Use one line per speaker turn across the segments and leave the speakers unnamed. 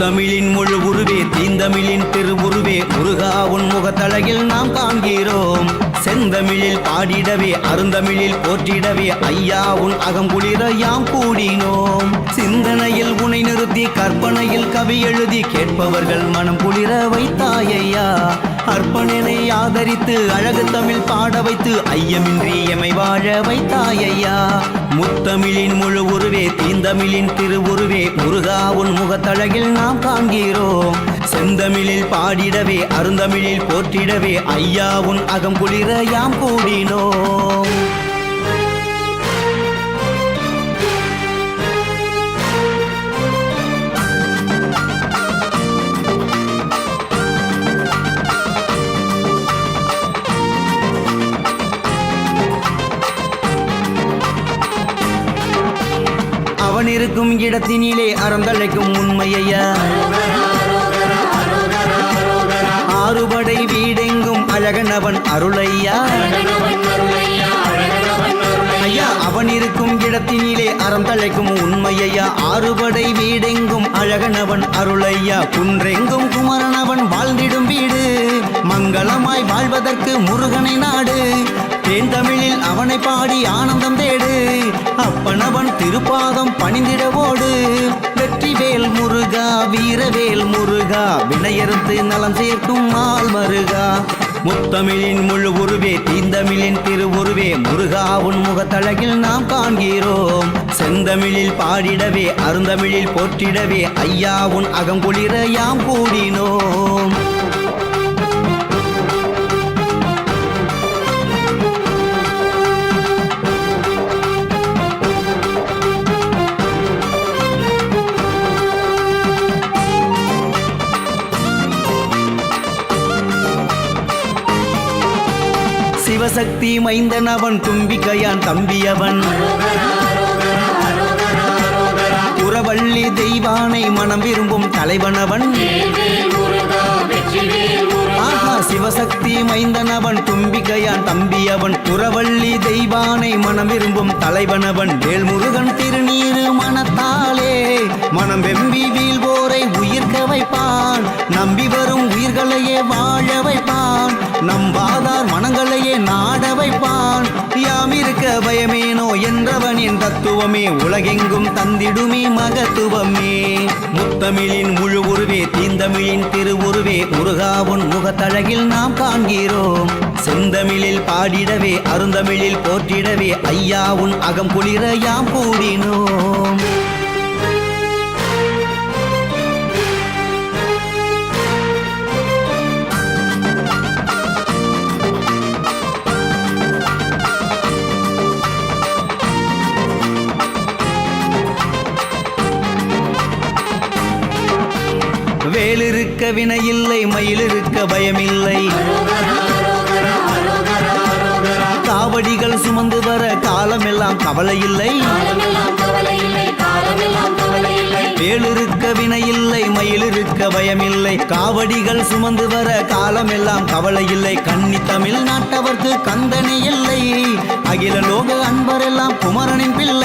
முத்தமிழின் முழு உருவே தீந்தமிழின் திருவுருவே முருகா உன் முகத்தழகில் நாம் காண்கிறோம். செந்தமிழில் பாடிடவே அருந்தமிழில் போற்றிடவே ஐயா உன் அகங்குளிர யாம் கூடினோம். சிந்தனையில் உனை நிறுத்தி கற்பனையில் கவி எழுதி கேட்பவர்கள் மனம் குளிர வை அர்ப்பணனை ஆதரித்து அழகு தமிழ் பாட வைத்து ஐயமின்றி எமை வாழ வைத்தாயையா முத்தமிழின் முழு உருவே தீந்தமிழின் திருவுருவே முருகா உன் முகத்தழகில் நாம் காண்கிறோம். செந்தமிழில் பாடிடவே அருந்தமிழில் போற்றிடவே ஐயா உன் அகம் குளிர யாம் கூடினோம். அவன் இருக்கும் இடத்தினிலே அறந்தழைக்கும் உண்மையா ஆறுபடை வீடெங்கும் அழகனவன் அருளையா. ஐயா அவன் இருக்கும் இடத்தினிலே அறந்தழைக்கும் உண்மையா ஆறுபடை வீடெங்கும் அழகனவன் அருளையா. குன்றெங்கும் குமரனவன் வாழ்ந்திடும் வீடு. மங்களமாய் வாழ்வதற்கு முருகனை நாடு. தேன் தமிழில் அவனை பாடி ஆனந்தம் அப்பனவன் திருப்பாதம் பணிந்திடவோடு. வெற்றிவேல் முருகா வீரவேல் முருகா வினையறுத்து நலம் சேர்க்கும் நாள் மருகா முத்தமிழின் முழு உருவே தீந்தமிழின் திருவுருவே முருகா உன் முகத்தழகில் நாம் காண்கிறோம். செந்தமிழில் பாடிடவே அருந்தமிழில் போற்றிடவே ஐயா உன் அகங்குளிர யாம் கூடினோம். சக்தி மைந்தன் அவன் தும்பிக்கையான் தம்பியவன். புறவள்ளி தெய்வானை மனம் விரும்பும் தலைவனவன். ஆஹா சிவசக்தி மைந்தனவன் தும்பிக்கையான் தம்பியவன். புறவள்ளி தெய்வானை மனம் விரும்பும் தலைவனவன். வேல்முருகன் திருநீரு மனத்தாலே மனம் வெம்பி வீழ்வோரை உயிர்க்க வைப்பான். நம்பி வரும் உயிர்களையே வாழ வைப்பான். நம்பாதார் மனங்களையே நான் வைப்பான். யாம் இருக்க பயமேனோ என்றவனின் தத்துவமே. உலகெங்கும் தந்திடுமே மகத்துவமே. முத்தமிழின் முழு உருவே தீந்தமிழின் திருவுருவே முருகாவுன் முகத்தழகில் நாம் காண்கிறோம். செந்தமிழில் பாடிடவே அருந்தமிழில் போற்றிடவே. ஐயாவுன் அகம் குளிர யாம் கூடினோம். வேலிருக்க வினையில்லை மயிலிருக்க பயமில்லை. காவடிகள் சுமந்து வர காலமெல்லாம் கவலை இல்லை வேலிருக்க வினையில்லை மயிலிருக்க பயமில்லை. காவடிகள் சுமந்து வர காலமெல்லாம் கவலை இல்லை கண்ணி தமிழ் நாட்டவர்க்கு கந்தனை இல்லை. அகில லோக அன்பரெல்லாம் குமரனின் பிள்ளை.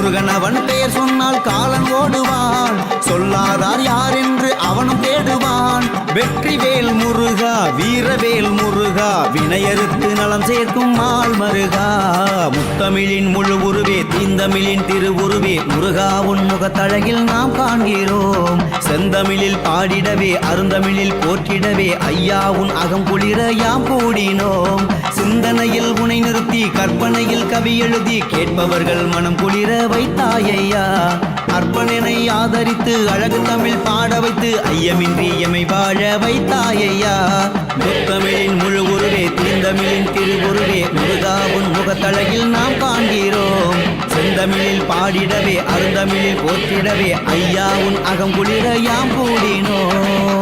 முருகன் அவன் பெயர் சொன்னால் காலன் ஓடுவான். சொல்லாதார் யார் என்று அவனும் தேடுவான். வெற்றிவேல் முருகா வீரவேல் முருகா வினையறுத்து நலம் சேர்க்கும் மால் மருகா. முத்தமிழின் முழு உருவே தீந்தமிழின் திருவுருவே முருகா உன் முகத்தழகில் நாம் காண்கிறோம். செந்தமிழில் பாடிடவே அருந்தமிழில் போற்றிடவே ஐயா உன் அகம் குளிர யாம் கூடினோம். சிந்தனையில் உனை கற்பனையில் கவி எழுதி கேட்பவர்கள் மனம் குளிர வைத்தாயையா? அர்ப்பணனை ஆதரித்து அழகு தமிழ் பாட வைத்து ஐயமின்றி எமை வாழ வைத்தாயையா? முத்தமிழின் முழு உருவே தீந்தமிழின் திருவுருவே முருகாவின் முகத்தழகில் நாம் காண்கிறோம். செந்தமிழில் பாடிடவே அருந்தமிழில் போற்றிடவே ஐயா உன் அகம் குளிர யாம் கூடினோம்.